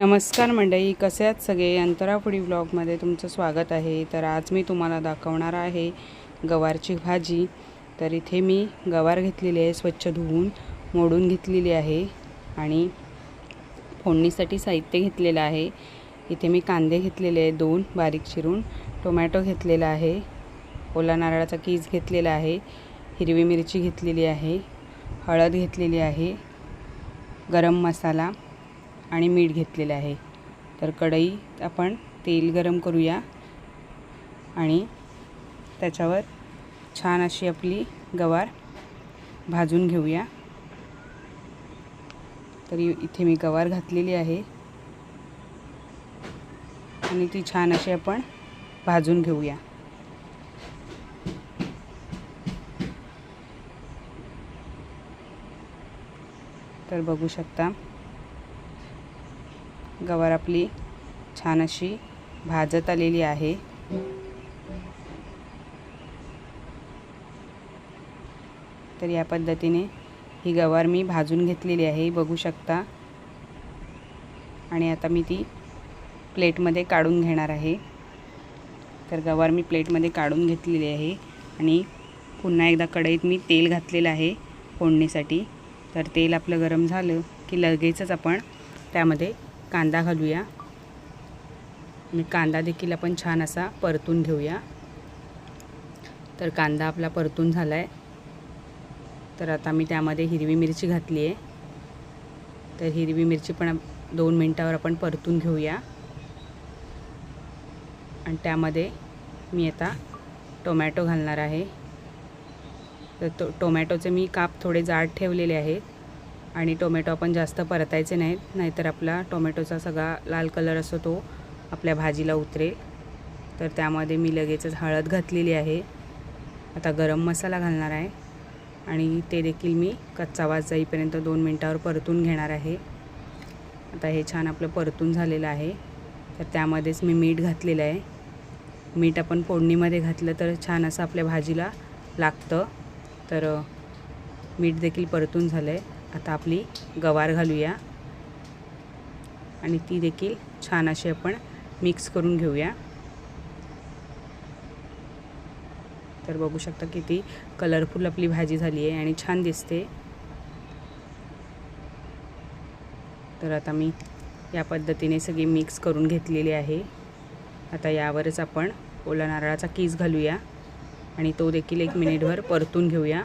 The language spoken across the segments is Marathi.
नमस्कार मंडळी कसे आहात सगळे? अंतरापुडी ब्लॉगमध्ये तुमचं स्वागत आहे. तर आज मी तुम्हाला दाखवणार आहे गवारची भाजी. तर इथे मी गवार घेतलेली आहे स्वच्छ धुवून मोडून घेतलेली आहे आणि फोडणीसाठी साहित्य घेतलेलं आहे. इथे मी कांदे घेतलेले आहे दोन बारीक चिरून. टोमॅटो घेतलेला आहे ओला नारळाचा कीस घेतलेला आहे हिरवी मिरची घेतलेली आहे हळद घेतलेली आहे गरम मसाला आणि मीठ घेतलेलं आहे. तर कढईत आपण तेल गरम करूया आणि त्याच्यावर छान अशी आपली गवार भाजून घेऊया. तर इथे मी गवार घातलेली आहे. आणि ती छान अशी आपण भाजून घेऊया. तर बघू शकता गवार आपली छान अशी भाजत आलेली आहे. तर या पद्धतीने ही गवार मी भाजून घेतलेली आहे बघू शकता. आणि आता मी ती प्लेटमध्ये काढून घेणार आहे. तर गवार मी प्लेटमध्ये काढून घेतलेली आहे आणि पुन्हा एकदा कढईत मी तेल घातलेलं आहे फोडणीसाठी. तर तेल आपलं गरम झालं की लगेचच आपण त्यामध्ये कांदा घालूया. आणि कांदा देखील आपण छान असा परतून घेऊया. तर कांदा आपला परतून झाला आहे तर आता मी त्यामध्ये हिरवी मिरची घातली आहे. तर हिरवी मिरची पण दोन मिनटावर आपण परतून घेऊया. आणि त्यामध्ये मी आता टोमॅटो घालणार आहे. तर तो टोमॅटोचे मी काप थोडे जाड ठेवलेले आहेत. आणि टोमॅटो आपण जास्त परतायचे नाहीत नाहीतर आपला टोमॅटोचा सगळा लाल कलर असतो तो आपल्या भाजीला उतरेल तर त्यामध्ये मी लगेचच हळद घातलेली आहे. आता गरम मसाला घालणार आहे आणि ते देखील मी कच्चा वास जाईपर्यंत दोन मिनटावर परतून घेणार आहे. आता हे छान आपलं परतून झालेलं आहे. तर त्यामध्येच मी मीठ घातलेलं आहे. मीठ आपण फोडणीमध्ये घातलं तर छान असं आपल्या भाजीला लागतं. तर मीठ देखील परतून झालं आहे आता आपली गवार घालूया. आणि ती देखील छान अशी आपण मिक्स करून घेऊया. तर बघू शकता किती कलरफुल आपली भाजी झाली आहे आणि छान दिसते. तर आता मी या पद्धतीने सगळी मिक्स करून घेतलेली आहे. आता यावरच आपण ओला नारळाचा कीस घालूया. आणि तो देखील एक मिनिटभर परतून घेऊया.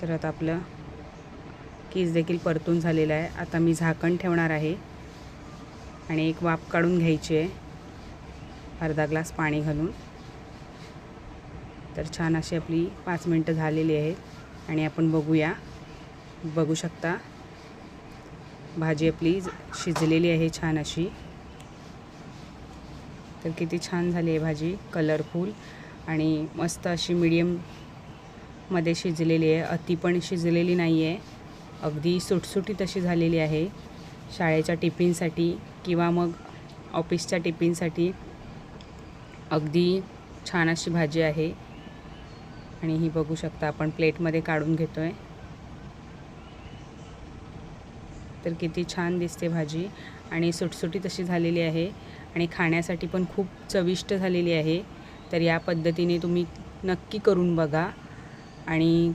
तर आता आपलं केस देखील परतून झालेलं आहे. आता मी झाकण ठेवणार आहे आणि एक वाफ काढून घ्यायची आहे. अर्धा ग्लास पाणी घालून. तर छान अशी आपली पाच मिनटं झालेली आहेत आणि आपण बघूया. बघू शकता भाजी आपली शिजलेली आहे छान अशी. तर किती छान झाली आहे भाजी कलरफुल आणि मस्त अशी मीडियम मध्ये शिजलेली आहे. अति पण शिजलेली नाही आहे अगदी सुटसुटीत अशी झालेली आहे. शाळेच्या टिफिनसाठी किंवा मग ऑफिसच्या टिफिनसाठी अगदी छान अशी भाजी आहे. आणि ही बघू शकता आपण प्लेटमध्ये काढून घेतो आहे तर किती छान दिसते भाजी. आणि सुटसुटीत अशी झालेली आहे. आणि खाण्यासाठी पण खूप चविष्ट झालेली आहे. तर या पद्धतीने तुम्ही नक्की करून बघा. आणि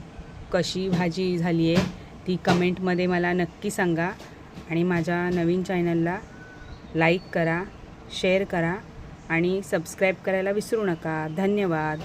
कशी भाजी झाली आहे ती कमेंटमध्ये मला नक्की सांगा. आणि माझ्या नवीन चॅनलला लाईक करा शेअर करा आणि सबस्क्राईब करायला विसरू नका. धन्यवाद.